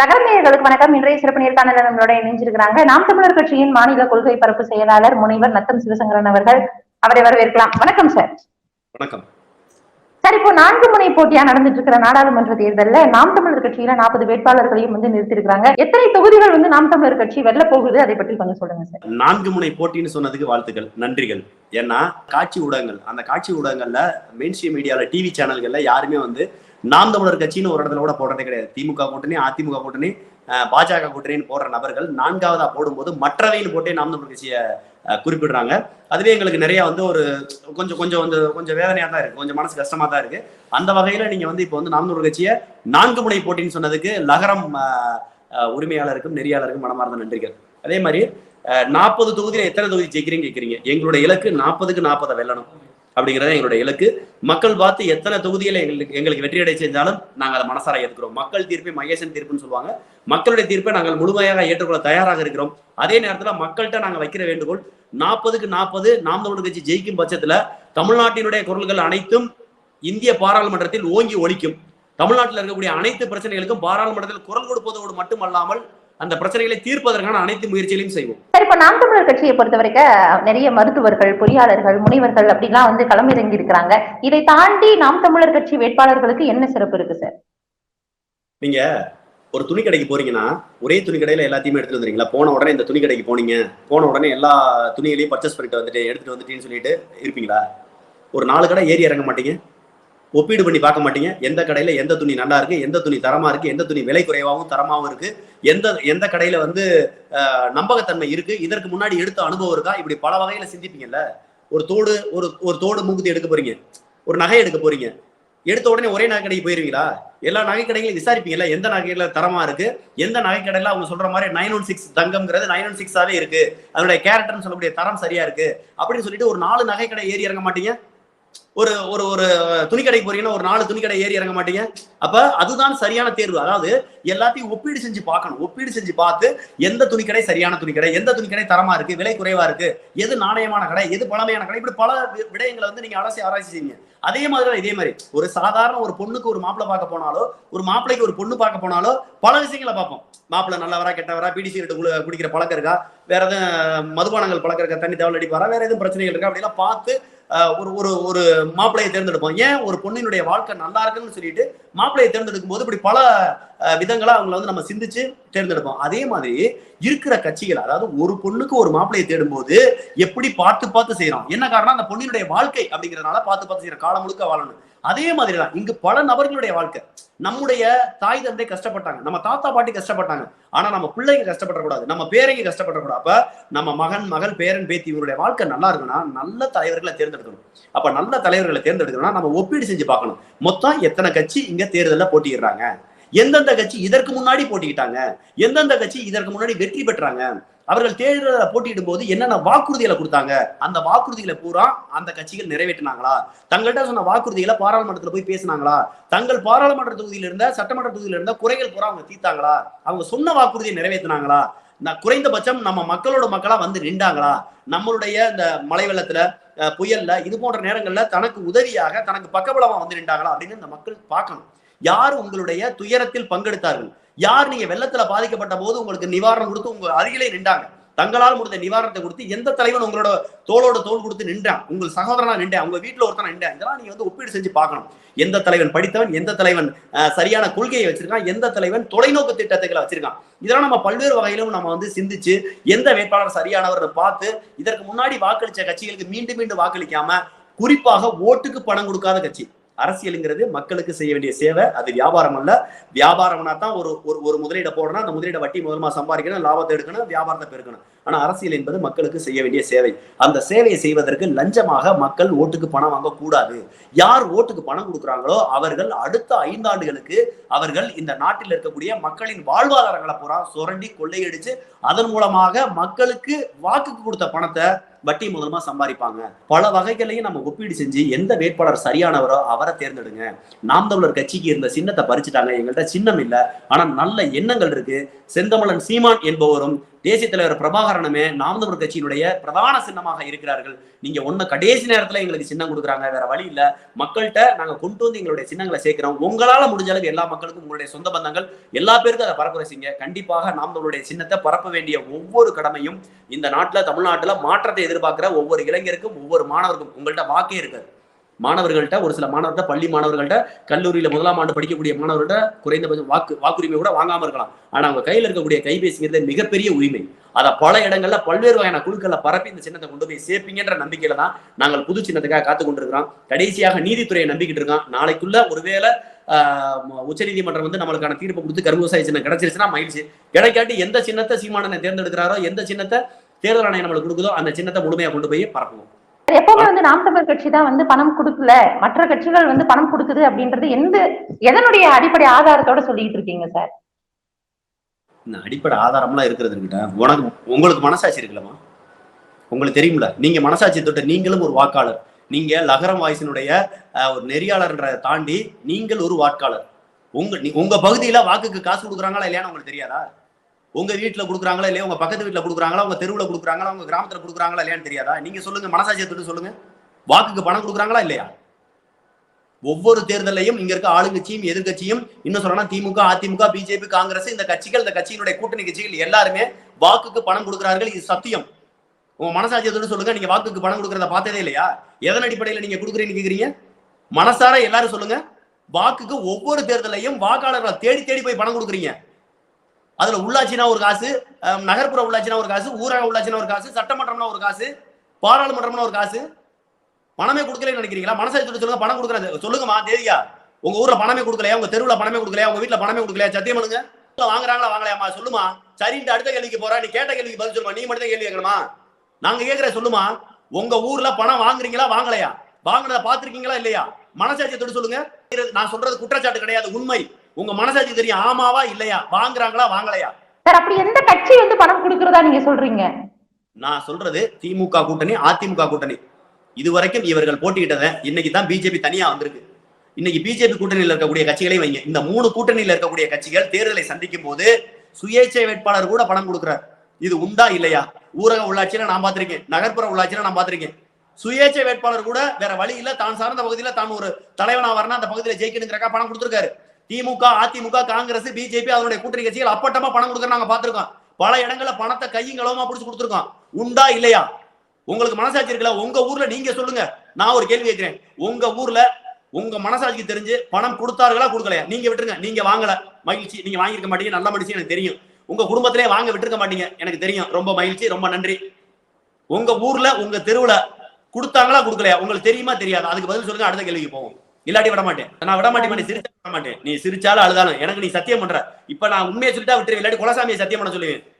நகரநேயர்களுக்கு வணக்கம். இன்றைய சிறப்பு நேர்காணல நம்மளோட இணைஞ்சிருக்கிறாங்க. நாம் தமிழர் கட்சியின் மாநில கொள்கை பரப்பு செயலாளர் முனைவர் நத்தம் சிவசங்கரன் அவர்கள் அவரை வரவேற்கலாம். வணக்கம் சார். வணக்கம். சார் இப்போ நான்கு முனை போட்டியா நடந்துட்டு இருக்கிற நாடாளுமன்ற தேர்தல்ல நாம் தமிழர் கட்சியில நாற்பது வேட்பாளர்களையும் வந்து நிறுத்திருக்காங்க எத்தனை தொகுதிகள் வந்து நாம் தமிழர் கட்சி வெல்ல போகுது? அதை பற்றி கொஞ்சம் சொல்லுங்க சார். நான்கு முனை போட்டின்னு சொன்னதுக்கு வாழ்த்துக்கள் நன்றிகள். ஏன்னா காட்சி ஊடகங்கள் அந்த காட்சி ஊடகங்கள்ல மெயின் ஸ்ட்ரீம் மீடியால டிவி சேனல்கள்ல யாருமே வந்து நாம் தமிழர் கட்சின்னு ஒரு இடத்துல கூட போடுறதே கிடையாது. திமுக கூட்டணி அதிமுக கூட்டணி பாஜக கூட்டணின்னு போடுற நபர்கள் நான்காவதா போடும்போது மற்றவைன்னு போட்டே நாம் தமிழர் கட்சியை குறிப்பிடுறாங்க. அதுவே எங்களுக்கு நிறைய வந்து ஒரு கொஞ்சம் கொஞ்சம் வந்து கொஞ்சம் வேதனையா தான் இருக்கு. கொஞ்சம் மனசு கஷ்டமா தான் இருக்கு. அந்த வகையில நீங்க வந்து இப்போ வந்து நாம் தமிழர் கட்சியை நான்கு முனை போட்டின்னு சொன்னதுக்கு லகரம் உரிமையாளருக்கும் நெறியாளருக்கும் மனமார்ந்த நன்றிகள். அதே மாதிரி நாற்பது தொகுதியில எத்தனை தொகுதி ஜெயிக்கிறீங்க கேட்குறீங்க எங்களுடைய இலக்கு நாற்பதுக்கு நாற்பதை வெல்லணும். அப்படிங்கிறத எங்களுடைய இலக்கு. மக்கள் பார்த்து எத்தனை தொகுதியில எங்களுக்கு எங்களுக்கு வெற்றி அடை செஞ்சாலும் நாங்கள் அதை மனசார ஏற்றுக்கிறோம் மக்கள் தீர்ப்பை மகேசன் தீர்ப்புன்னு சொல்லுவாங்க. மக்களுடைய தீர்ப்பை நாங்கள் முழுமையாக ஏற்றுக்கொள்ள தயாராக இருக்கிறோம். அதே நேரத்தில் மக்கள்கிட்ட நாங்கள் வைக்கிற வேண்டுகோள் நாற்பதுக்கு நாற்பது நாம் தமிழ் கட்சி ஜெயிக்கும் பட்சத்தில் தமிழ்நாட்டினுடைய குரல்கள் அனைத்தும் இந்திய பாராளுமன்றத்தில் ஓங்கி ஒலிக்கும். தமிழ்நாட்டில் இருக்கக்கூடிய அனைத்து பிரச்சனைகளுக்கும் பாராளுமன்றத்தில் குரல் கொடுப்பதோடு மட்டுமல்லாமல் அந்த பிரச்சனைகளை தீர்ப்பதற்கான அனைத்து முயற்சிகளையும் செய்வோம். சார் இப்போ நாம் தமிழர் கட்சியை பொறுத்த வரைக்கும் நிறைய மருத்துவர்கள் பொறியாளர்கள் முனைவர்கள் அப்படிலாம் வந்து களமிறங்கி இருக்கிறாங்க. இதை தாண்டி நாம் தமிழர் கட்சி வேட்பாளர்களுக்கு என்ன சிறப்பு இருக்கு சார்? நீங்க ஒரு துணி கடைக்கு போறீங்கன்னா ஒரே துணி கடையில எல்லாத்தையுமே எடுத்துட்டு வந்துறீங்களா போன உடனே இந்த துணி கடைக்கு போனீங்க. போன உடனே எல்லா துணிகளையும் பர்ச்சேஸ் பண்ணிட்டு வந்துட்டு எடுத்துட்டு வந்துட்டீங்கன்னு சொல்லிட்டு இருப்பீங்களா? ஒரு நாலு கடை ஏறி இறங்க மாட்டீங்க? ஒப்பீடு பண்ணி பார்க்க மாட்டீங்க. எந்த கடையில எந்த துணி நல்லா இருக்கு எந்த துணி தரமா இருக்கு எந்த துணி விலை குறைவாகவும் தரமாகவும் இருக்கு எந்த எந்த கடையில வந்து நம்பகத்தன்மை இருக்கு இதற்கு முன்னாடி எடுத்த அனுபவம் இருக்கா? இப்படி பல வகையில சிந்திப்பீங்கல்ல. ஒரு தோடு ஒரு ஒரு தோடு மூக்குத்தி எடுக்க போறீங்க. ஒரு நகை எடுக்க போறீங்க. எடுத்த உடனே ஒரே நகை கடைக்கு போயிருவீங்களா? எல்லா நகை கடைகளையும் விசாரிப்பீங்கல்ல எந்த நகையில தரமா இருக்கு? எந்த நகை கடையில அவங்க சொல்ற மாதிரி நைன் ஒன் சிக்ஸ் தங்கம்ங்கிறது நைன் ஒன் சிக்ஸாவே இருக்கு. அதனுடைய கேரக்டர்னு சொல்லக்கூடிய தரம் சரியா இருக்கு. அப்படின்னு சொல்லிட்டு ஒரு நாலு நகை கடை ஏறி இறங்க மாட்டீங்க? ஒரு ஒரு ஒரு துணி கடைக்கு போறீங்கன்னா ஒரு நாலு துணிக்கடை ஏறி இறங்க மாட்டீங்க. அப்ப அதுதான் சரியான தேர்வு. அதாவது எல்லாத்தையும் ஒப்பீடு செஞ்சு பார்க்கணும். ஒப்பீடு செஞ்சு பார்த்து எந்த துணி கடை சரியான துணிக்கடை எந்த துணிக்கடை தரமா இருக்கு விலை குறைவா இருக்கு எது நாணயமான கடை எது பழமையான கடை இப்படி பல விடயங்களை வந்து நீங்க அலசி ஆராய்ச்சி செய்யுங்க அதே மாதிரி இதே மாதிரி. ஒரு சாதாரண ஒரு பொண்ணுக்கு ஒரு மாப்பிள்ளை பார்க்க போனாலோ ஒரு மாப்பிள்ளைக்கு ஒரு பொண்ணு பார்க்க போனாலோ பல விஷயங்களை பார்ப்போம். மாப்பிள்ளை நல்லவரா கெட்டவரா பிடி சிகரெட் குடிக்கிற பழக்கம் இருக்கா? வேற எதுவும் மதுபானங்கள் பழக்கம் இருக்கா? தண்ணி தவள் அடிப்பாரா? வேற எதுவும் பிரச்சனைகள் இருக்கா? அப்படிலாம் பார்த்து ஒரு ஒரு ஒரு மாப்பிள்ளையை தேர்ந்தெடுப்போம். ஏன்? ஒரு பொண்ணினுடைய வாழ்க்கை நல்லா இருக்குன்னு சொல்லிட்டு மாப்பிள்ளையை தேர்ந்தெடுக்கும் போது இப்படி பல விதங்களை விதங்களா அவங்கள வந்து நம்ம சிந்திச்சு தேர்ந்தெடுப்போம். அதே மாதிரி இருக்கிற கட்சிகள் அதாவது ஒரு பொண்ணுக்கு ஒரு மாப்பிள்ளையை தேடும்போது எப்படி பார்த்து பார்த்து செய்யறோம்? என்ன காரணம் அந்த பொண்ணினுடைய வாழ்க்கை அப்படிங்கிறனால பார்த்து பார்த்து செய்யறோம் காலம் முழுக்க வாழணும். அதே மாதிரி தான் இங்கு பல நபர்களுடைய வாழ்க்கை. நம்முடைய தாய் தந்தை கஷ்டப்பட்டாங்க நம்ம தாத்தா பாட்டி கஷ்டப்பட்டாங்க. ஆனா நம்ம பிள்ளைங்க கஷ்டப்படக்கூடாது நம்ம பேரைங்க கஷ்டப்படக்கூடாது. அப்ப நம்ம மகன் மகள் பேரன் பேத்தி இவருடைய வாழ்க்கை நல்லா இருக்குன்னா நல்ல தலைவர்களை தேர்ந்தெடுக்கணும். அப்ப நல்ல தலைவர்களை தேர்ந்தெடுக்கணும்னா நம்ம ஒப்பீடு செஞ்சு பார்க்கணும். மொத்தம் எத்தனை கட்சி இங்க தேர்தலில் போட்டியிடுறாங்க? எந்தெந்த கட்சி இதற்கு முன்னாடி போட்டிக்கிட்டாங்க எந்தெந்த கட்சி இதற்கு முன்னாடி வெற்றி பெற்றாங்க? அவர்கள் தேர்தலில் போட்டியிடும் போது என்னென்ன வாக்குறுதிகளை கொடுத்தாங்க? அந்த வாக்குறுதிகளை பூரா அந்த கட்சிகள் நிறைவேற்றினாங்களா? தங்கள்கிட்ட சொன்ன வாக்குறுதிகளை பாராளுமன்றத்தில் போய் பேசினாங்களா? தங்கள் பாராளுமன்ற தொகுதியில் இருந்த சட்டமன்ற தொகுதியில் இருந்த குறைகள் பூரா அவங்க தீர்த்தாங்களா? அவங்க சொன்ன வாக்குறுதியை நிறைவேற்றினாங்களா? நான் குறைந்தபட்சம் நம்ம மக்களோட மக்களா வந்து நின்றாங்களா? நம்மளுடைய இந்த மழை வெள்ளத்துல புயல்ல இது போன்ற நேரங்கள்ல தனக்கு உதவியாக தனக்கு பக்கபலமா வந்து நின்றாங்களா? அப்படின்னு இந்த மக்கள் பார்க்கணும். யார் உங்களுடைய துயரத்தில் பங்கெடுத்தார்கள்? யார் நீங்க வெள்ளத்துல பாதிக்கப்பட்ட போது உங்களுக்கு நிவாரணம் கொடுத்து உங்க அருகிலே நின்றாங்க? தங்களால் முடிந்த நிவாரணத்தை கொடுத்து எந்த தலைவன் உங்களோட தோளோட தோல் கொடுத்து நின்றான்? உங்கள் சகோதரனா நின்றேன் உங்க வீட்டுல ஒருத்தன் நின்றேன் இதெல்லாம் நீங்க வந்து ஒப்பீடு செஞ்சு பார்க்கணும். எந்த தலைவன் படித்தவன் எந்த தலைவன் சரியான கொள்கையை வச்சிருக்கான் எந்த தலைவன் தொலைநோக்கு திட்டத்துக்களை வச்சிருக்கான்? இதெல்லாம் நம்ம பல்வேறு வகையிலும் நம்ம வந்து சிந்திச்சு எந்த வேட்பாளர் சரியானவர் பார்த்து இதற்கு முன்னாடி வாக்களிச்ச கட்சிகளுக்கு மீண்டும் மீண்டும் வாக்களிக்காம குறிப்பாக ஓட்டுக்கு பணம் கொடுக்காத கட்சி. அரசியலுங்கிறது மக்களுக்கு செய்ய வேண்டிய சேவை அது வியாபாரம் அல்ல. வியாபாரம்னா தான் ஒரு ஒரு ஒரு முதலீட போடணும் அந்த முதலீட வட்டி முதலமா சம்பாதிக்கணும் லாபத்தை எடுக்கணும் வியாபாரத்தை பெருக்கணும். ஆனா அரசியல் என்பது மக்களுக்கு செய்ய வேண்டிய சேவை. அந்த சேவையை செய்வதற்கு லஞ்சமாக மக்கள் ஓட்டுக்கு பணம் வாங்க கூடாது யார் ஓட்டுக்கு பணம் கொடுக்குறாங்களோ அவர்கள் அடுத்த ஐந்தாண்டுகளுக்கு அவர்கள் இந்த நாட்டில் இருக்கக்கூடிய மக்களின் வாழ்வாதாரங்களை பூரா சுரண்டி கொள்ளையடிச்சு அதன் மூலமாக மக்களுக்கு வாக்குக்கு கொடுத்த பணத்தை வட்டி மூலமா சம்பாதிப்பாங்க. பல வகைகளையும் நம்ம ஒப்பீடு செஞ்சு எந்த வேட்பாளர் சரியானவரோ அவரை தேர்ந்தெடுங்க. நாம் தமிழர் கட்சிக்கு இருந்த சின்னத்தை பறிச்சுட்டாங்க. எங்கள்கிட்ட சின்னம் இல்ல. ஆனா நல்ல எண்ணங்கள் இருக்கு. செந்தமிழன் சீமான் என்பவரும் தேசிய தலைவர் பிரபாகரனுமே நாம் கட்சியினுடைய பிரதான சின்னமாக இருக்கிறார்கள். நீங்க ஒன்னு கடைசி நேரத்துல எங்களுக்கு சின்னம் கொடுக்குறாங்க வேற வழி இல்ல. மக்கள்கிட்ட நாங்க கொண்டு வந்து எங்களுடைய சின்னங்களை சேர்க்கிறோம். உங்களால முடிஞ்ச அளவுக்கு எல்லா மக்களுக்கும் உங்களுடைய சொந்த பந்தங்கள் எல்லா பேருக்கும் அதை பரப்புரை செய்யுங்க கண்டிப்பாக நாம் தமிழுடைய சின்னத்தை பரப்ப வேண்டிய ஒவ்வொரு கடமையும் இந்த நாட்டுல தமிழ்நாட்டுல மாற்றத்தை எதிர்பார்க்கிற ஒவ்வொரு இளைஞருக்கும் ஒவ்வொரு மாணவருக்கும் உங்கள்கிட்ட வாக்கே இருக்காது. மாணவர்கள்ட்ட ஒரு சில மாணவர்கிட்ட பள்ளி மாணவர்கள்ட்ட கல்லூரியில முதலாம் ஆண்டு படிக்கக்கூடிய மாணவர்கள்ட்ட குறைந்தபட்சம் வாக்கு வாக்குரிமை கூட வாங்காம இருக்கலாம். ஆனா அவங்க கையில இருக்கக்கூடிய கைபேசிங்கிறது மிகப்பெரிய உரிமை. அதை பல இடங்கள்ல பல்வேறு வகையான குழுக்களை பரப்பி இந்த சின்னத்தை கொண்டு போய் சேர்ப்பீங்கன்ற நம்பிக்கையில தான் நாங்கள் புது சின்னத்துக்காக காத்து கொண்டிருக்கிறோம். கடைசியாக நீதித்துறையை நம்பிக்கிட்டு இருக்கோம். நாளைக்குள்ள ஒருவேளை உச்ச நீதிமன்றம் வந்து நம்மளுக்கான தீர்ப்பு கொடுத்து கரும்பு விவசாய சின்னம் கிடைச்சிருச்சுன்னா மகிழ்ச்சி. கிடைக்காட்டி எந்த சின்னத்தை சீமானனை தேர்ந்தெடுக்கிறாரோ எந்த சின்னத்தை தேர்தல் ஆணையம் நம்மளுக்கு கொடுக்குதோ அந்த சின்னத்தை முழுமையா கொண்டு போய் பரப்புவோம். எப்பவுமே வந்து நாம் தமிழ் கட்சி தான் வந்து பணம் கொடுக்கல. மற்ற கட்சிகள் வந்து பணம் கொடுக்குது அப்படின்றது எந்த எதனுடைய அடிப்படை ஆதாரத்தோட சொல்லிட்டு இருக்கீங்க சார்? இந்த அடிப்படை ஆதாரம்லாம் இருக்கிறது கிட்ட. உனக்கு உங்களுக்கு மனசாட்சி இருக்கலாமா உங்களுக்கு தெரியும்ல. நீங்க மனசாட்சி தொட்ட நீங்களும் ஒரு வாக்காளர். நீங்க லகரம் வாய்ஸினுடைய ஒரு நெறியாளர்ன்ற தாண்டி நீங்கள் ஒரு வாக்காளர். உங்க உங்க பகுதியில வாக்குக்கு காசு கொடுக்குறாங்களா இல்லையான்னு உங்களுக்கு தெரியாதா? உங்க வீட்டுல கொடுக்குறாங்களா இல்லையா? உங்க பக்கத்து வீட்டுல கொடுக்குறாங்களா? உங்க தெருவுல கொடுக்குறாங்களா? உங்க கிராமத்துல கொடுக்குறாங்களா இல்லையான்னு தெரியாதா? நீங்க சொல்லுங்க மனசாட்சியை தொட்டு சொல்லுங்க. வாக்குக்கு பணம் கொடுக்குறாங்களா இல்லையா? ஒவ்வொரு தேர்தலையும் இங்க இருக்க ஆளுங்கட்சியும் எதிர்க்கட்சியும் இன்னும் சொல்லணும் திமுக அதிமுக பிஜேபி காங்கிரஸ் இந்த கட்சிகள் இந்த கட்சியினுடைய கூட்டணி கட்சிகள் எல்லாருமே வாக்குக்கு பணம் கொடுக்குறார்கள். இது சத்தியம். உங்க மனசாட்சியத்தோடு சொல்லுங்க நீங்க வாக்குக்கு பணம் கொடுக்கறத பார்த்ததே இல்லையா? எதன் அடிப்படையில நீங்க கொடுக்குறீங்கன்னு கேக்குறீங்க? மனசார எல்லாரும் சொல்லுங்க. வாக்குக்கு ஒவ்வொரு தேர்தலையும் வாக்காளர்களை தேடி தேடி போய் பணம் கொடுக்குறீங்க. அதுல உள்ளாட்சினா ஒரு காசு நகர்ப்புற உள்ளாட்சினா ஒரு காசு ஊரக உள்ளாட்சினா ஒரு காசு சட்டமன்றம்னா ஒரு காசு பாராளுமன்றம்னா ஒரு காசு. பணமே கொடுக்கலன்னு நினைக்கிறீங்களா? மனசை தொட்டு சொல்லுங்க பணம் கொடுக்குறது. சொல்லுங்கம்மா தேதியா? உங்க ஊர்ல பணமே கொடுக்கலையா? உங்க தெருவுல பணமே கொடுக்கலையா? உங்க வீட்டுல பணமே கொடுக்கலையா? சத்தியம் பண்ணுங்க. வாங்குறாங்களா வாங்கலையாமா சொல்லுமா சரின்ட்டு அடுத்த கேள்விக்கு போறா நீ கேட்ட கேள்விக்கு பதில் சொல்லுமா நீ மட்டும் கேள்வி கேட்கணுமா? நாங்க கேட்கிற சொல்லுமா உங்க ஊர்ல பணம் வாங்குறீங்களா வாங்கலையா? வாங்குனத பாத்திருக்கீங்களா இல்லையா? மனசாட்சியை தொட்டு சொல்லுங்க. நான் சொல்றது குற்றச்சாட்டு கிடையாது உண்மை. உங்க மனசாட்சி தெரியும் ஆமாவா இல்லையா? வாங்குறாங்களா வாங்கலையா? சார் அப்படி எந்த கட்சி வந்து பணம் கொடுக்கறதா நீங்க சொல்றீங்க? நான் சொல்றது திமுக கூட்டணி அதிமுக கூட்டணி. இதுவரைக்கும் இவர்கள் போட்டியிட்டத இன்னைக்கு தான் பிஜேபி தனியா வந்திருக்கு. இன்னைக்கு பிஜேபி கூட்டணியில் இருக்கக்கூடிய கட்சிகளையும் வைங்க. இந்த மூணு கூட்டணியில் இருக்கக்கூடிய கட்சிகள் தேர்தலை சந்திக்கும் போது சுயேட்சை வேட்பாளர் கூட பணம் கொடுக்கிறார். இது உண்டா இல்லையா? ஊரக உள்ளாட்சியில நான் பார்த்திருக்கேன். நகர்ப்புற உள்ளாட்சியில நான் பார்த்திருக்கேன். சுயேட்சை வேட்பாளர் கூட வேற வழி இல்ல. தான் சார்ந்த பகுதியில தான் ஒரு தலைவனா வரணும் அந்த பகுதியில ஜெயிக்கணுங்கிறக்கா பணம் கொடுத்திருக்காரு. திமுக அதிமுக காங்கிரஸ் பிஜேபி அதனுடைய கூட்டணி கட்சிகள் அப்பட்டமா பணம் கொடுக்கற நாங்க பார்த்திருக்கோம். பல இடங்கள்ல பணத்தை கையும் களவுமா பிடிச்சு கொடுத்துருக்கோம். உண்டா இல்லையா? உங்களுக்கு மனசாட்சி இருக்குல்ல? உங்க ஊர்ல நீங்க சொல்லுங்க. நான் ஒரு கேள்வி கேட்கிறேன். உங்க ஊர்ல உங்க மனசாட்சிக்கு தெரிஞ்சு பணம் கொடுத்தார்களா கொடுக்கலையா? நீங்க விட்டுருங்க. நீங்க வாங்கல. மகிழ்ச்சி. நீங்க வாங்கியிருக்க மாட்டீங்க. நல்ல மகிழ்ச்சி எனக்கு தெரியும். உங்க குடும்பத்திலே வாங்க விட்டுருக்க மாட்டீங்க. எனக்கு தெரியும். ரொம்ப மகிழ்ச்சி. ரொம்ப நன்றி. உங்க ஊர்ல உங்க தெருவுல கொடுத்தாங்களா கொடுக்கலையா? உங்களுக்கு தெரியுமா தெரியாது? அதுக்கு பதில் சொல்லுங்க. அடுத்த கேள்விக்கு போவோம். இல்லாட்டி விட மாட்டேன். நான் விட மாட்டேன் நீ சிரிச்சா விட மாட்டேன். நீ சிரிச்சாலும் அழுதாலும் எனக்கு நீ சத்தியம் பண்ற. இப்ப நான் உண்மையை சொல்லிட்டா விட்டுருவேன். இல்லாட்டி குலசாமியை சத்தியம் பண்ண சொல்லுவேன்.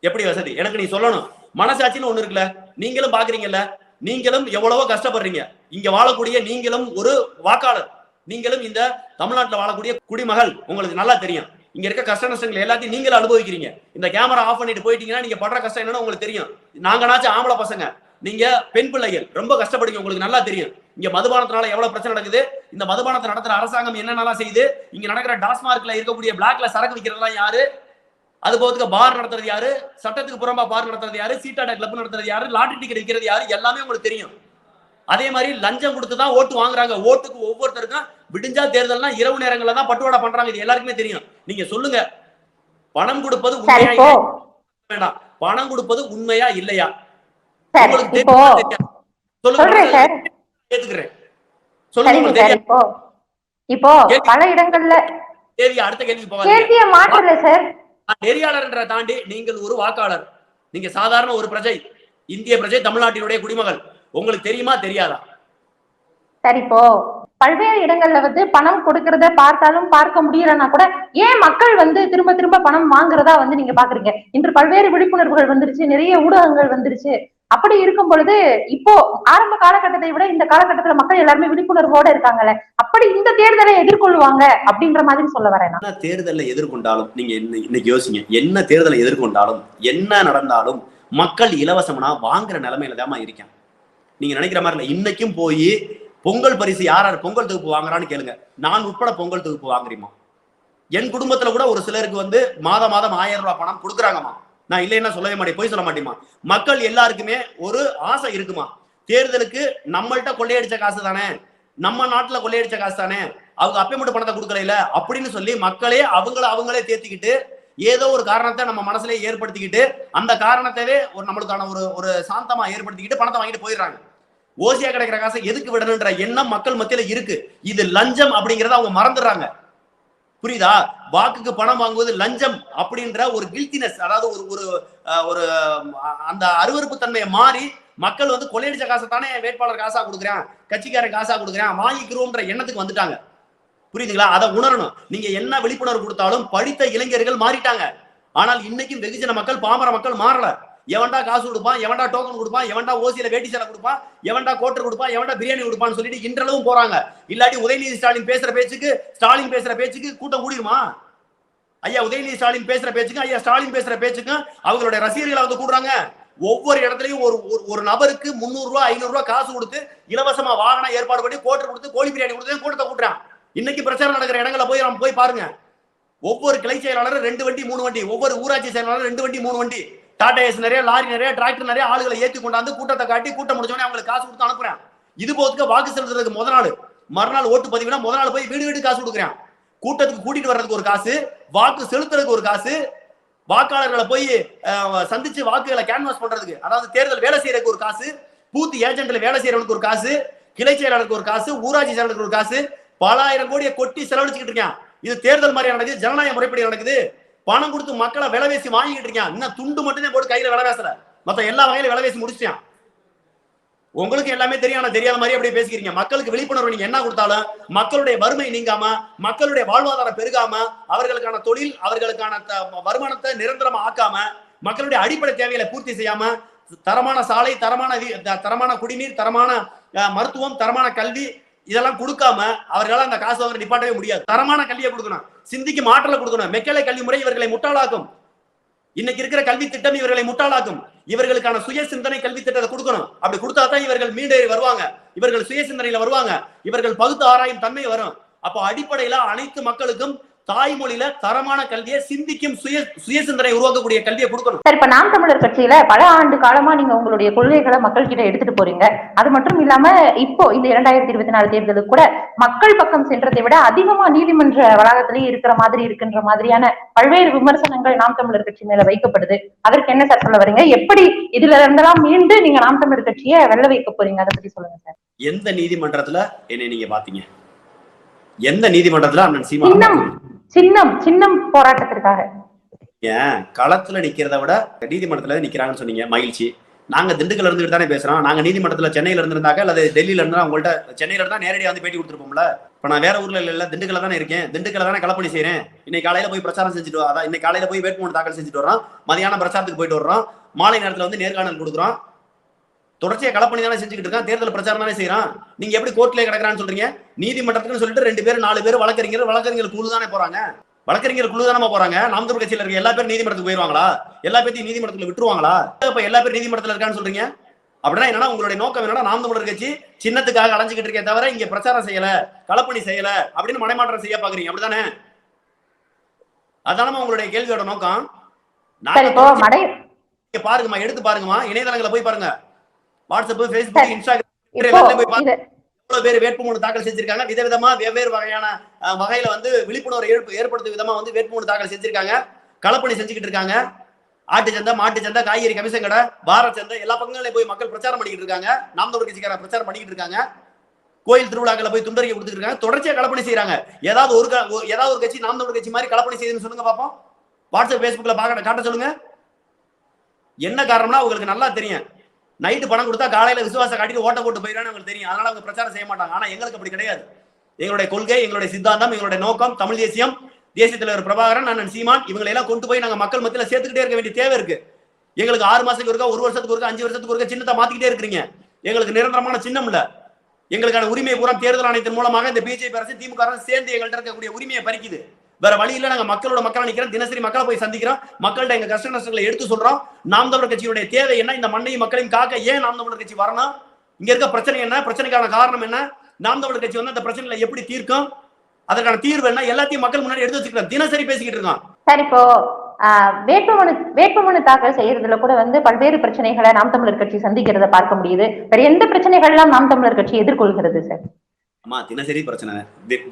எப்படி வசதி? எனக்கு நீ சொல்லணும். மனசாட்சின்னு ஒண்ணு இருக்குல்ல. நீங்களும் பாக்குறீங்கல்ல. நீங்களும் எவ்வளவோ கஷ்டப்படுறீங்க. இங்க வாழக்கூடிய நீங்களும் ஒரு வாக்காளர். நீங்களும் இந்த தமிழ்நாட்டுல வாழக்கூடிய குடிமகள். உங்களுக்கு நல்லா தெரியும். இங்க இருக்க கஷ்ட நஷ்டங்கள் எல்லாத்தையும் நீங்களும் அனுபவிக்கிறீங்க. இந்த கேமரா ஆஃப் பண்ணிட்டு போயிட்டீங்கன்னா நீங்க படுற கஷ்டம் என்னன்னு உங்களுக்கு தெரியும். நாங்கனாச்சும் ஆம்பளை பசங்க. நீங்க பெண் பிள்ளைகள். ரொம்ப கஷ்டப்படுங்க. உங்களுக்கு நல்லா தெரியும். இங்க மதுபானத்தினால எவ்வளவு பிரச்சனை நடக்குது? இந்த மதுபானத்தை நடத்துற அரசாங்கம் என்னென்னலாம் செய்யுது? இங்க நடக்கிற டாஸ்மார்க்ல இருக்கக்கூடிய பிளாக்ல சரக்கு விற்கிறதெல்லாம் யாரு? அது போகிறதுக்கு பார் நடத்துறது யாரு? சட்டத்துக்கு புறம்பா பார் நடத்துறது யாரு? சீட்டாட கிளப் நடத்துறது யாரு? லாட்டரி டிக்கெட் விற்கிறது யாரு? எல்லாமே உங்களுக்கு தெரியும். அதே மாதிரி லஞ்சம் கொடுத்து தான் ஓட்டு வாங்குறாங்க. ஓட்டுக்கு ஒவ்வொருத்தருக்கும் விடிஞ்சா தேர்தல்னா இரவு நேரங்கள்ல தான் பட்டுவாடா பண்றாங்க. இது எல்லாருக்குமே தெரியும். நீங்க சொல்லுங்க. பணம் கொடுப்பது உண்மையா? வேண்டாம். பணம் கொடுப்பது உண்மையா இல்லையா? உங்களுக்கு தெரியுமா? சொல்லுங்க. ஏத்துக்கிறேன் சொல்லுங்க சரிங்க உங்களுக்கு சார் தெரியாது இப்போ இப்போ பல இடங்கள்ல தேதி அடுத்த கேள்வி போகாதீங்க. கேள்விய மாற்றல சார். நெறியாளர்ன்ற தாண்டி நீங்கள் ஒரு வாக்காளர். நீங்க சாதாரண ஒரு பிரஜை இந்திய பிரஜை தமிழ்நாட்டினுடைய குடிமகள். உங்களுக்கு தெரியுமா தெரியாதா? சரி இப்போ பல்வேறு இடங்கள்ல வந்து பணம் கொடுக்கறத பார்த்தாலும் பார்க்க முடியலன்னா கூட ஏன் மக்கள் வந்து திரும்ப திரும்ப பணம் வாங்குறதா வந்து நீங்க பாக்குறீங்க? இன்று பல்வேறு விழிப்புணர்வுகள் வந்துருச்சு நிறைய ஊடகங்கள் வந்துருச்சு. அப்படி இருக்கும் பொழுது இப்போ ஆரம்ப காலகட்டத்தை விட இந்த காலகட்டத்துல மக்கள் எல்லாருமே விழிப்புணர்வோட இருக்காங்கல்ல. அப்படி இந்த தேர்தலை எதிர்கொள்வாங்க அப்படின்ற மாதிரி சொல்ல வரேன் என்ன தேர்தலை எதிர்கொண்டாலும் நீங்க இன்னைக்கு யோசிங்க என்ன தேர்தலை எதிர்கொண்டாலும் என்ன நடந்தாலும் மக்கள் இலவசம்னா வாங்குற நிலைமையில தான் இருக்கேன். நீங்க நினைக்கிற மாதிரி இல்லை இன்னைக்கும் போய் பொங்கல் பரிசு யார் யார் பொங்கல் தொகுப்பு வாங்குறான்னு கேளுங்க. நான் உட்பட பொங்கல் தொகுப்பு வாங்குறீமா என் குடும்பத்துல கூட ஒரு சிலருக்கு வந்து மாதம் மாதம் ஆயிரம் ரூபாய் பணம் கொடுக்குறாங்கம்மா. நான் இல்லைன்னா சொல்லவே மாட்டேன் போய் சொல்ல மாட்டேமா மக்கள் எல்லாருக்குமே ஒரு ஆசை இருக்குமா? தேர்தலுக்கு நம்மள்கிட்ட கொள்ளையடிச்ச காசு தானே? நம்ம நாட்டுல கொள்ளையடிச்ச காசு தானே? அவங்க அப்பே மட்டும் பணத்தை கொடுக்கல இல்ல அப்படின்னு சொல்லி மக்களே அவங்கள அவங்களே தேத்திக்கிட்டு ஏதோ ஒரு காரணத்தை நம்ம மனசுல ஏற்படுத்திக்கிட்டு அந்த காரணத்தவே ஒரு நம்மளுக்கான ஒரு ஒரு சாந்தமா ஏற்படுத்திக்கிட்டு பணத்தை வாங்கிட்டு போயிடுறாங்க. ஓசியா கிடைக்கிற காசை எதுக்கு விடணுன்ற எண்ணம் மக்கள் மத்தியில இருக்கு. இது லஞ்சம் அப்படிங்கறத அவங்க மறந்துடுறாங்க. புரியுதா? வாக்குக்கு பணம் வாங்குவது லஞ்சம் அப்படின்ற ஒரு கில்தினஸ் அதாவது ஒரு ஒரு ஒரு அந்த அருவறுப்பு தன்மையை மாறி மக்கள் வந்து கொள்ளையடிச்ச காசை தானே வேட்பாளர் காசா கொடுக்குறேன் கட்சிக்காரன் காசா கொடுக்குறேன் வாங்கிக்கிறோம்ன்ற எண்ணத்துக்கு வந்துட்டாங்க. புரியுதுங்களா? அதை உணரணும். நீங்க என்ன விழிப்புணர்வு கொடுத்தாலும் படித்த இளைஞர்கள் மாறிட்டாங்க. ஆனால் இன்னைக்கும் வெகுஜன மக்கள் பாமர மக்கள் மாறல. எவன்டா காசு கொடுப்பான் எவன்டா டோக்கன் கொடுப்பான் எவன்டா ஓசியில வேட்டி சேலை கொடுப்பான் எவன்டா கோட்டர் கொடுப்பான் எவன்டா பிரியாணி கொடுப்பான்னு சொல்லிட்டு இன்றளவும் போறாங்க. இல்லாட்டி உதயநிதி ஸ்டாலின் பேசுற பேச்சுக்கு ஸ்டாலின் பேசுற பேச்சுக்கு கூட்டம் கூடிருமா? ஐயா உதயநிதி ஸ்டாலின் பேசுற பேச்சுக்கும் ஐயா ஸ்டாலின் பேசுற பேச்சுக்கும் அவங்களுடைய ரசிகர்களை வந்து கூடுறாங்க. ஒவ்வொரு இடத்துலயும் ஒரு ஒரு- ஒரு நபருக்கு முந்நூறு ரூபாய் ஐநூறு ரூபாய் காசு கொடுத்து இலவசமா வாகனம் ஏற்பாடு பண்ணி கோட்டர் கொடுத்து கோழி பிரியாணி கொடுத்து கூட்டத்தை கூட்டுறான். இன்னைக்கு பிரச்சாரம் நடக்கிற இடங்களை போய் நம்ம போய் பாருங்க. ஒவ்வொரு கிளை செயலாளரும் ரெண்டு வண்டி மூணு வண்டி ஒவ்வொரு ஊராட்சி செயலாளரும் ரெண்டு வண்டி மூணு வண்டி. டாடா ஏஸ் நிறைய லாரி நிறைய டிராக்டர் நிறைய ஆளுகளை ஏற்றி கொண்டாந்து கூட்டத்தை காட்டி கூட்டம் முடிச்சோடனே அவங்களுக்கு காசு கொடுத்து அனுப்புறேன். இது போதுக்கு வாக்கு செலுத்துறதுக்கு முத நாள். மறுநாள் ஓட்டு பதிவுனா முத நாள் போய் வீடு வீடு காசு கொடுக்குறேன். கூட்டத்துக்கு கூட்டிட்டு வர்றதுக்கு ஒரு காசு வாக்கு செலுத்துறதுக்கு ஒரு காசு வாக்காளர்களை போய் சந்திச்சு வாக்குகளை கேன்வாஸ் பண்றதுக்கு. அதாவது தேர்தல் வேலை செய்யறதுக்கு ஒரு காசு பூத்து ஏஜென்ட்ல வேலை செய்யறவனுக்கு ஒரு காசு கிளை செயலாளருக்கு ஒரு காசு ஊராட்சி செயலாளருக்கு ஒரு காசு பல ஆயிரம் கோடியை கொட்டி செலவழிச்சுக்கிட்டு இருக்கேன். இது தேர்தல் மாதிரி நடக்குது ஜனநாயக முறைப்படி நடக்குது? பணம் கொடுத்து மக்களை விலைவேசி வாங்கிக்கிட்டு வாங்கிட்டு இருக்கேன். இன்னும் துண்டு மட்டும்தான் போட்டு கையில விலை மத்த எல்லா வகையில விலைவேசி பேசி உங்களுக்கு எல்லாமே தெரியும் ஆனா தெரியாத மாதிரி அப்படியே பேசிக்கிறீங்க. மக்களுக்கு விழிப்புணர்வு நீங்க என்ன கொடுத்தாலும் மக்களுடைய வறுமை நீங்காம மக்களுடைய வாழ்வாதாரம் பெருகாம அவர்களுக்கான தொழில் அவர்களுக்கான த- வருமானத்தை நிரந்தரமா ஆக்காம மக்களுடைய அடிப்படை தேவைகளை பூர்த்தி செய்யாம தரமான சாலை தரமான த- தரமான குடிநீர் தரமான மருத்துவம் தரமான கல்வி இதெல்லாம் கொடுக்காம அவர்களால் அந்த காசு வாங்க நிப்பாட்டவே முடியாது. தரமான கல்வியை கொடுக்கணும். சிந்திக்கும் மாற்றலை கொடுக்கணும். மெக்கலை கல்வி முறை இவர்களை முட்டாளாக்கும். இன்னைக்கு இருக்கிற கல்வி திட்டம் இவர்களை முட்டாளாக்கும். இவர்களுக்கான சுய சிந்தனை கல்வி திட்டத்தை கொடுக்கணும். அப்படி கொடுத்தா தான் இவர்கள் மீண்டேறி வருவாங்க. இவர்கள் சுய சிந்தனையில வருவாங்க. இவர்கள் பகுத்து ஆராயும் தன்மை வரும். அப்போ அடிப்படையில அனைத்து மக்களுக்கும் தாய்மொழியில தரமான கல்வியை சிந்திக்கும் சுய சுய சிந்தனை உருவாக்கக்கூடிய கல்வியை கொடுக்கணும். சார் இப்ப நாம் தமிழர் கட்சியில பல ஆண்டு காலமா நீங்க உங்களுடைய கொள்கைகளை மக்கள் கிட்ட எடுத்துட்டு போறீங்க. அது மட்டும் இல்லாம இப்போ இந்த இரண்டாயிரத்தி இருபத்தி நாலு தேர்தலுக்கு கூட மக்கள் பக்கம் சென்றதை விட அதிகமா நீதிமன்ற வளாகத்திலேயே இருக்கிற மாதிரி இருக்கின்ற மாதிரியான பல்வேறு விமர்சனங்கள் நாம் தமிழர் கட்சி மேல வைக்கப்படுது. அதற்கு என்ன சார் சொல்ல வரீங்க? எப்படி இதுல இருந்தெல்லாம் மீண்டு நீங்க நாம் தமிழர் கட்சியை வெள்ள வைக்க போறீங்க? அதை பத்தி சொல்லுங்க சார். எந்த நீதிமன்றத்துல என்னை நீங்க பாத்தீங்க? எந்த நீதிமன்றத்துல அண்ணன் சீமா சின்னம் சின்னம் போராட்டத்திற்காக. ஏன்? களத்துல நிக்கிறத விட நீதிமன்றத்துல நிக்கிறாங்கன்னு சொன்னீங்க மகிழ்ச்சி. நாங்க திண்டுக்கல்ல இருந்துட்டு தானே பேசுறோம். நாங்க நீதிமன்றத்துல சென்னையில இருந்திருந்தாக்க அல்லது டெல்லியில இருந்தா உங்கள்ட்ட சென்னையில இருந்தா நேரடியா வந்து பேட்டி கொடுத்துருப்போம்ல. இப்ப நான் வேற ஊர்ல இல்ல திண்டுக்கல்ல தானே இருக்கேன். திண்டுக்கல்ல தானே களப்பணி செய்யறேன் இன்னைக்கு காலையில போய் பிரச்சாரம் செஞ்சுட்டு அதான் இன்னைக்கு காலையில போய் வேட்புமனு தாக்கல் செஞ்சுட்டு வரோம் மதியானம் பிரச்சாரத்துக்கு போயிட்டு வர்றோம். மாலை நேரத்துல வந்து நேர்காணல் கொடுக்குறோம். தொடர்ச்சியா களப்பணி தானே செஞ்சுக்கிட்டு இருக்கான் தேர்தல் பிரச்சாரம் தானே செய்யறான் நீங்க எப்படி கோர்ட்ல கிடக்குறான்னு சொல்றீங்க? நீதிமன்றத்துக்குன்னு சொல்லிட்டு ரெண்டு பேர் நாலு பேர் வழக்கறிஞர் வழக்கறிஞர் குழு தானே போறாங்க. வழக்கறிஞர் குழு தானே போறாங்க? நாம் தமிழ் கட்சியில இருக்க எல்லா பேரும் நீதிமன்றத்துக்கு போயிருவாங்களா? எல்லா பேர்த்தையும் நீதிமன்றத்துல விட்டுருவாங்களா? இப்ப எல்லா பேரும் நீதிமன்றத்துல இருக்கான்னு சொல்றீங்க? அப்படின்னா என்னன்னா உங்களுடைய நோக்கம் என்னன்னா நாம் தமிழர் கட்சி சின்னத்துக்காக அலைஞ்சுக்கிட்டு இருக்கே தவிர இங்க பிரச்சாரம் செய்யல களப்பணி செய்யல அப்படின்னு மனைமாற்றம் செய்ய பாக்குறீங்க. அப்படிதானே அதானமா உங்களுடைய கேள்வியோட நோக்கம். பாருங்கம்மா எடுத்து பாருங்கம்மா இணையதளங்களை போய் பாருங்க. வாட்ஸ்அப் ஃபேஸ்புக் இன்ஸ்டாகிராம் எவ்வளவு பேர் வேட்புமனு தாக்கல் செஞ்சிருக்காங்க. விதவிதமா வெவ்வேறு வகையான வகையில வந்து விழிப்புணர்வு ஏற்ப- ஏற்படுத்தும் விதமா வந்து வேட்புமனு தாக்கல் செஞ்சிருக்காங்க. களப்பணி செஞ்சுக்கிட்டு இருக்காங்க. ஆட்டு சந்தை மாட்டு சந்தை காய்கறி கமிஷன் கடை பாரத் சந்தை எல்லா பக்கங்களையும் போய் மக்கள் பிரச்சாரம் பண்ணிக்கிட்டு இருக்காங்க. நாம் தமிழ் கட்சிக்கார பிரச்சாரம் பண்ணிக்கிட்டு இருக்காங்க. கோயில் திருவிழாக்களை போய் துண்டறிக்கை கொடுத்துட்டு இருக்காங்க. தொடர்ச்சியா களப்பணி செய்றாங்க. ஏதாவது ஒரு ஏதாவது ஒரு கட்சி நாம் தமிழ் கட்சி மாதிரி களப்பணி செய்யுதுன்னு சொல்லுங்க பாப்போம். வாட்ஸ்அப் ஃபேஸ்புக்ல பாக்க காட்ட சொல்லுங்க. என்ன காரணம்னா உங்களுக்கு நல்லா தெரியும். நைட்டு பணம் கொடுத்தா காலையில விசுவாசம் காட்டிட்டு ஓட்ட போட்டு போயிடான்னு தெரியும். அதனால அவங்க பிரச்சாரம் செய்ய மாட்டாங்க. ஆனா எங்களுக்கு அப்படி கிடையாது. எங்களுடைய கொள்கை எங்களுடைய சித்தாந்தம் எங்களுடைய நோக்கம் தமிழ் தேசியம் தேசிய தலைவர் பிரபாகரன் அண்ணன் சீமான் இவங்களை எல்லாம் கொண்டு போய் நாங்க மக்கள் மத்தியில சேர்த்துக்கிட்டே இருக்க வேண்டிய தேவை இருக்கு. எங்களுக்கு ஆறு மாசத்துக்கு ஒருக்கா ஒரு வருஷத்துக்கு ஒருக்கா அஞ்சு வருஷத்துக்கு ஒருக்கா சின்னத்தை மாத்திக்கிட்டே இருக்கிறீங்க. எங்களுக்கு நிரந்தரமான சின்னம் இல்ல. எங்களுக்கான உரிமை பூரா தேர்தல் ஆணையத்தின் மூலமாக இந்த பிஜேபி அரசு திமுக அரசு சேர்ந்து எங்கள்கிட்ட இருக்கக்கூடிய உரிமையை பறிக்குது. வேற வழி இல்ல நாங்க மக்களோட மக்களா நிக்கிறோம். தினசரி மக்களை போய் சந்திக்கிறோம். மக்கள்கிட்ட எங்க கஷ்ட நஷ்டங்களை எடுத்து சொல்றோம். நாம் தமிழர் கட்சியுடைய தேவை என்ன? இந்த மண்ணையும் மக்களையும் காக்க ஏன் நாம் தமிழர் கட்சி வரணும்? இங்க இருக்க பிரச்சனை என்ன? பிரச்சனைக்கான காரணம் என்ன? நாம் தமிழர் கட்சி வந்து அந்த பிரச்சனைகளை எப்படி தீர்க்கும்? அதற்கான தீர்வு என்ன? எல்லாத்தையும் மக்கள் முன்னாடி எடுத்து வச்சுக்கிறோம். தினசரி பேசிக்கிட்டு இருக்கோம். சரி இப்போ ஆஹ், வேட்புமனு வேட்புமனு தாக்கல் செய்யறதுல கூட வந்து பல்வேறு பிரச்சனைகளை நாம் தமிழர் கட்சி சந்திக்கிறத பார்க்க முடியுது. வேற எந்த பிரச்சனைகள்லாம் நாம் தமிழர் கட்சி எதிர்கொள்கிறது சார்? அம்மா தினசரி பிரச்சனை.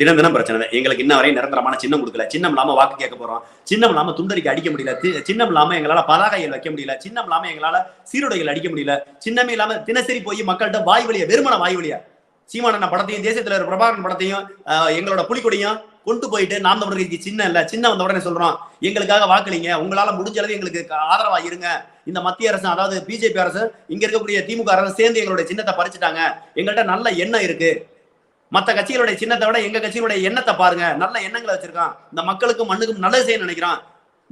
தினம் தினம் பிரச்சனை. எங்களுக்கு இன்ன வரையும் நிரந்தரமான சின்னம் கொடுக்கல. சின்னம் இல்லாம வாக்கு கேட்க போறோம். சின்னம் இல்லாம துண்டறிக்கை அடிக்க முடியல. சின்னம் இல்லாம எங்களால பதாகைகள் வைக்க முடியல. சின்னம் இல்லாம எங்களால சீருடைகள் அடிக்க முடியல. சின்னமே இல்லாம தினசரி போய் மக்கள்கிட்ட வாய் வழியா வெறுமன வாய் வழியா சீமானண்ண படத்தையும் தேசிய தலைவர் பிரபாகரன் படத்தையும் எங்களோட புலிக்கொடியும் கொண்டு போயிட்டு நாம் தமிழர்களுக்கு சின்ன இல்ல. சின்னம் வந்த உடனே சொல்றோம் எங்களுக்காக வாக்களிங்க. உங்களால முடிஞ்ச அளவு எங்களுக்கு ஆதரவா இருங்க இந்த மத்திய அரசு அதாவது பிஜேபி அரசு இங்க இருக்கக்கூடிய திமுக அரசு சேர்ந்து எங்களுடைய சின்னத்தை பறிச்சுட்டாங்க. எங்கள்கிட்ட நல்ல எண்ணம் இருக்கு. மற்ற கட்சிகளுடைய சின்னத்தை விட எங்க கட்சியினுடைய எண்ணத்தை பாருங்க. நல்ல எண்ணங்களை வச்சிருக்கான். இந்த மக்களுக்கும் மண்ணுக்கும் நல்லது செய்ய நினைக்கிறான்.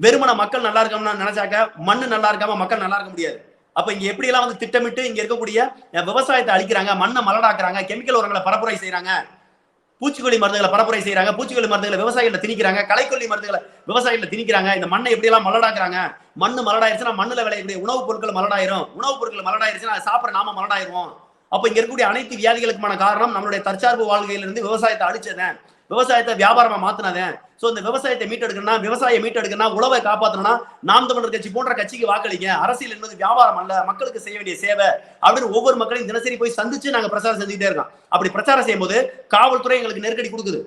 வெறுமன மக்கள் நல்லா இருக்கணும்னு நினைச்சாக்க மண்ணு நல்லா இருக்காம மக்கள் நல்லா இருக்க முடியாது. அப்ப இங்க எப்படி எல்லாம் வந்து திட்டமிட்டு இங்க இருக்கக்கூடிய விவசாயத்தை அழிக்கிறாங்க மண்ணை மலடாக்குறாங்க கெமிக்கல் உரங்களை பரப்புரை செய்யறாங்க பூச்சிக்கொல்லி மருந்துகளை பரப்புரை செய்யறாங்க பூச்சிக்கொல்லி மருந்துகளை விவசாயிகளை திணிக்கிறாங்க களைக்கொல்லி மருந்துகளை விவசாயிகளை திணிக்கிறாங்க இந்த மண்ணை எப்படி எல்லாம் மலடாக்குறாங்க மண்ணு மலடாயிருச்சுன்னா மண்ணுல விளையக்கூடிய உணவுப் பொருட்கள் மலடாயிரும். உணவுப் பொருட்கள் மலடாயிருச்சுன்னா சாப்பிட நாம மலடாயிருவோம். அப்ப இங்க இருக்கக்கூடிய அனைத்து வியாதிகளுக்குமான காரணம் நம்மளுடைய தற்சார்பு வாழ்க்கையிலிருந்து விவசாயத்தை அழிச்சதேன் விவசாயத்தை வியாபாரமா மாத்தினதேன் சோ இந்த விவசாயத்தை மீட்டெடுக்கணும்னா விவசாயம் மீட்டெடுக்கணும்னா உழவை காப்பாத்தணும்னா நாம் தமிழர் கட்சி போன்ற கட்சிக்கு வாக்களிங்க. அரசியல் என்பது வியாபாரம் அல்ல. மக்களுக்கு செய்ய வேண்டிய சேவை அப்படின்னு ஒவ்வொரு மக்களையும் தினசரி போய் சந்திச்சு நாங்க பிரச்சாரம் செஞ்சுட்டே இருக்கோம். அப்படி பிரச்சாரம் செய்யும்போது காவல்துறை எங்களுக்கு நெருக்கடி கொடுக்குது.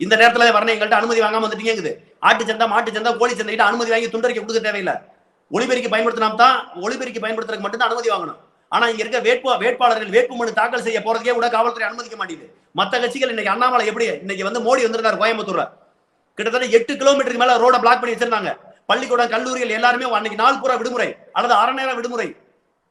இந்த நேரத்துல வரணும் எங்கள்கிட்ட அனுமதி வாங்காம வந்துட்டீங்குது ஆட்டு சந்தா மாட்டு சந்தா கோழி சந்தைகிட்ட அனுமதி வாங்கி துண்டறிக்கை கொடுக்க தேவையில்லை. ஒளிபெருக்கி பயன்படுத்தினா தான் ஒளிபெருக்கி பயன்படுத்துறதுக்கு மட்டும்தான் அனுமதி வாங்கணும். ஆனா இங்க இருக்க வேட்பு வேட்பாளர்கள் வேட்புமனு தாக்கல் செய்ய போறதுக்கே கூட காவல்துறை அனுமதிக்க மாட்டேங்குது. மத்த கட்சிகள் இன்னைக்கு அண்ணாமலை எப்படி? இன்னைக்கு வந்து மோடி வந்திருந்தார் கோயம்புத்தூர்ல. கிட்டத்தட்ட எட்டு கிலோமீட்டருக்கு மேல ரோட பிளாக் பண்ணி வச்சிருந்தாங்க. பள்ளிக்கூடம் கல்லூரிகள் எல்லாருமே அன்னைக்கு நாள் பூரா விடுமுறை. அல்லது அரை நேரம் விடுமுறை.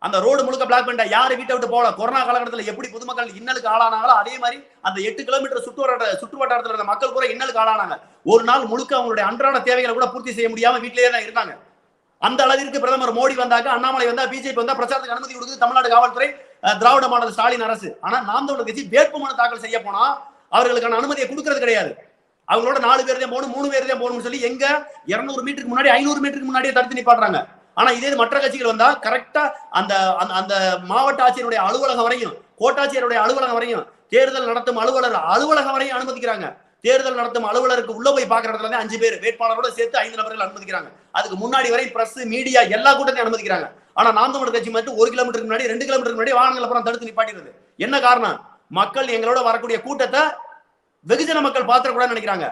அந்த ரோடு முழுக்க பிளாக் பண்ணிட்டா யாரு வீட்டை விட்டு போகல? கொரோனா காலகட்டத்தில் எப்படி பொதுமக்கள் இன்னலுக்கு ஆளானாங்களோ அதே மாதிரி அந்த எட்டு கிலோமீட்டர் சுற்று வட்டார சுற்று வட்டாரத்தில் இருந்த மக்கள் கூட இன்னலுக்கு ஆளானாங்க. ஒரு நாள் முழுக்க அவங்களுடைய அன்றாட தேவைகளை கூட பூர்த்தி செய்ய முடியாம வீட்டிலேயே தான் இருந்தாங்க. அந்த அளவிற்கு பிரதமர் மோடி வந்தாக்க அண்ணாமலை வந்தா பிஜேபி வந்தா பிரச்சாரத்துக்கு அனுமதி கொடுக்குது தமிழ்நாடு காவல்துறை திராவிட மாடல் ஸ்டாலின் அரசு. ஆனா நாம் தமிழர் கட்சி வேட்புமனு தாக்கல் செய்ய போனா அவர்களுக்கான அனுமதியை கொடுக்கறது கிடையாது. அவங்களோட நாலு பேர் தான் போகணும் மூணு பேர் தான் போகணும்னு சொல்லி எங்க இருநூறு மீட்டருக்கு முன்னாடி ஐநூறு மீட்டருக்கு முன்னாடியே தடுத்து நிப்பாடுறாங்க ஆனா இதே மற்ற கட்சிகள் வந்தா கரெக்டா அந்த அந்த- அந்த மாவட்ட ஆட்சியருடைய அலுவலகம் வரையும் கோட்டாட்சியருடைய அலுவலகம் வரையும் தேர்தல் நடத்தும் அலுவலர் அலுவலகம் வரையும் அனுமதிக்கிறாங்க. தேர்தல் நடத்தும் அலுவலருக்கு உள்ள போய் பாக்குற இடத்துல அஞ்சு பேர். வேட்பாளரோட சேர்த்து ஐந்து நபர்கள் அனுமதிக்கிறாங்க. அதுக்கு முன்னாடி வரை பிரஸ் மீடியா எல்லா கூட்டத்தையும் அனுமதிக்கிறாங்க. ஆனா நாம் தமிழர் கட்சி மட்டும் ஒரு கிலோமீட்டருக்கு முன்னாடி ரெண்டு கிலோமீட்டருக்கு முன்னாடி வாகனங்கள் அப்புறம் தடுத்து நிப்பாட்டிடுது. என்ன காரணம்? மக்கள் எங்களோட வரக்கூடிய கூட்டத்தை வெகுஜன மக்கள் பாத்திரக்கூடாதுன்னு நினைக்கிறாங்க.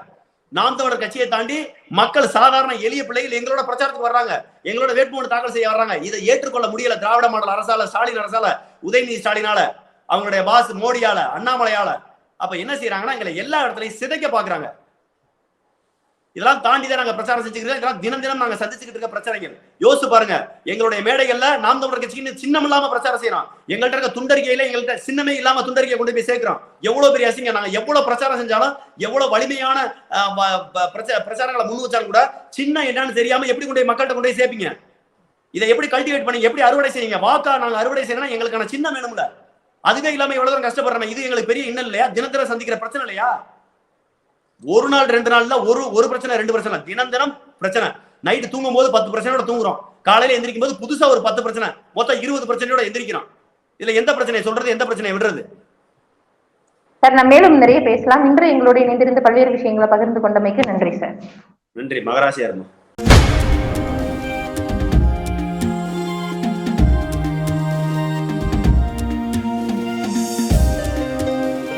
நாம் தமிழர் கட்சியை தாண்டி மக்கள் சாதாரண எளிய பிள்ளைகள் எங்களோட பிரச்சாரத்துக்கு வர்றாங்க. எங்களோட வேட்புமனு தாக்கல் செய்ய வர்றாங்க. இதை ஏற்றுக்கொள்ள முடியல திராவிட மாடல் அரசால ஸ்டாலின் அரசால உதயநிதி ஸ்டாலினால அவங்களுடைய பாஸ் மோடியால அண்ணாமலையால அப்ப என்ன செய்யறாங்கன்னா எங்களை எல்லா இடத்துலையும் சிதைக்க பாக்குறாங்க. இதெல்லாம் தாண்டி தான் நாங்க பிரச்சாரம் செஞ்சுக்கிறோம் இதெல்லாம் தினம் தினம் நாங்க சந்திச்சுக்கிட்டு இருக்க பிரச்சனைகள். யோசிச்சு பாருங்க எங்களுடைய மேடைகள்ல நாம் தமிழர் கட்சிக்கு சின்னம் இல்லாம பிரச்சாரம் செய்யறோம் எங்கள்கிட்ட இருக்க துண்டறிக்கையில எங்கள்கிட்ட சின்னமே இல்லாம துண்டறிக்கை கொண்டு போய் சேர்க்கிறோம். எவ்வளவு பெரிய அசிங்க நாங்க எவ்வளவு பிரச்சாரம் செஞ்சாலும் எவ்வளவு வலிமையான பிரச்ச- பிரச்சாரங்களை முன் வச்சாலும் கூட சின்னம் என்னன்னு தெரியாம எப்படி கொண்டு போய் மக்கள்கிட்ட கொண்டு போய் சேர்ப்பீங்க? இதை எப்படி கல்டிவேட் பண்ணி எப்படி அறுவடை செய்யுங்க வாக்கா நாங்க அறுவடை செய்யணும் எங்களுக்கான சின்னம் வேணும்ல. அதுவே இல்லாம எவ்வளவு தூரம் கஷ்டப்படுறோம்? இது எங்களுக்கு பெரிய இன்னல் இல்லையா? தினத்தர சந்திக்கிற பிரச்சனை இல்லையா? ஒரு நாள் ரெண்டு நாள்ல ஒரு ஒரு பிரச்சனை ரெண்டு பிரச்சனை. தினம் தினம் பிரச்சனை. நைட்டு தூங்கும் போது பத்து பிரச்சனையோட தூங்குறோம். காலையில எந்திரிக்கும் போது புதுசா ஒரு பத்து பிரச்சனை. மொத்தம் இருபது பிரச்சனையோட எந்திரிக்கிறோம். இதுல எந்த பிரச்சனையை சொல்றது எந்த பிரச்சனையை விடுறது? சார் நான் மேலும் நிறைய பேசலாம். இன்று எங்களோடு இணைந்திருந்து பல்வேறு விஷயங்களை பகிர்ந்து கொண்டமைக்கு நன்றி சார். நன்றி. மகராசியா இருந்தோம்